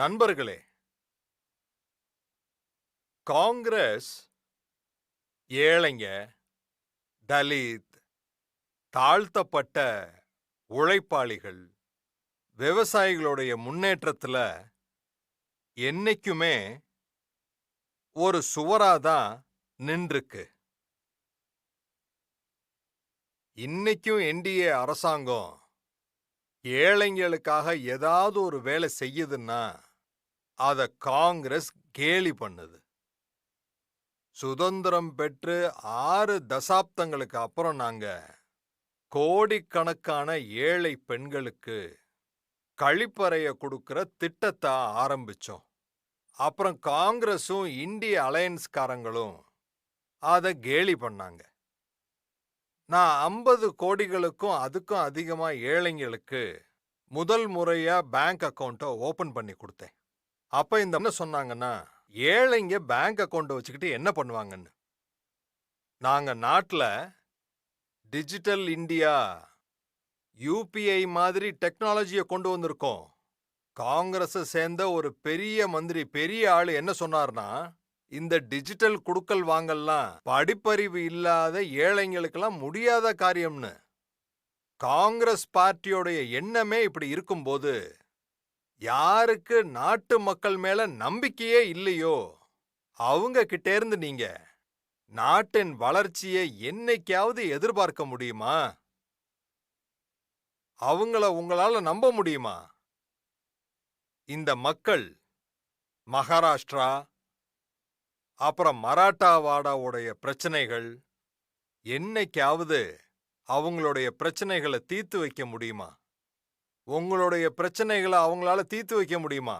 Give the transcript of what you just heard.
நண்பர்களே காங்கிரஸ் ஏழைங்க தலித் தாழ்த்தப்பட்ட உழைப்பாளிகள் விவசாயிகளுடைய முன்னேற்றத்துல என்னைக்குமே ஒரு சுவராதான் நின்றுக்கு இன்னைக்கும் என்டிஏ அரசாங்கம் ஏழைங்களுக்காக ஏதாவது ஒரு வேலை செய்யுதுன்னா அத காங்கிரஸ் கேலி பண்ணுது. சுதந்திரம் பெற்று ஆறு தசாப்தங்களுக்கு அப்புறம் நாங்க கோடிக்கணக்கான ஏழை பெண்களுக்கு கழிப்பறைய கொடுக்கிற திட்டத்தை ஆரம்பிச்சோம். அப்புறம் காங்கிரஸும் இந்திய அலையன்ஸ்காரங்களும் அதை கேலி பண்ணாங்க. நான் ஐம்பது கோடிகளுக்கும் அதுக்கும் அதிகமா ஏழைங்களுக்கு முதல் முறையா பேங்க் அக்கௌண்ட்டை ஓப்பன் பண்ணி கொடுத்தேன். அப்ப இந்த என்ன சொன்னாங்கன்னா ஏழைங்க பேங்க் அக்கவுண்ட் வச்சுக்கிட்டு என்ன பண்ணுவாங்கன்னு? நாங்க நாட்டுல டிஜிட்டல் இந்தியா யூபிஐ மாதிரி டெக்னாலஜியை கொண்டு வந்திருக்கோம். காங்கிரஸ சேர்ந்த ஒரு பெரிய மந்திரி பெரிய ஆளு என்ன சொன்னார்னா இந்த டிஜிட்டல் குடுக்கல் வாங்கல்லாம் படிப்பறிவு இல்லாத ஏழைங்களுக்கெல்லாம் முடியாத காரியம்னு. காங்கிரஸ் பார்ட்டியோடைய எண்ணமே இப்படி இருக்கும்போது யாருக்கு நாட்டு மக்கள் மேல நம்பிக்கையே இல்லையோ? அவங்க கிட்டே இருந்து நீங்க நாட்டின் வளர்ச்சியை என்னைக்காவது எதிர்பார்க்க முடியுமா? அவங்கள உங்களால நம்ப முடியுமா? இந்த மக்கள் மகாராஷ்டிரா அப்புறம் மராட்டாவாடாவுடைய பிரச்சனைகள் என்னைக்காவது அவங்களுடைய பிரச்சனைகளை தீர்த்து வைக்க முடியுமா? உங்களுடைய பிரச்சனைகளை அவங்களால தீர்த்து வைக்க முடியுமா?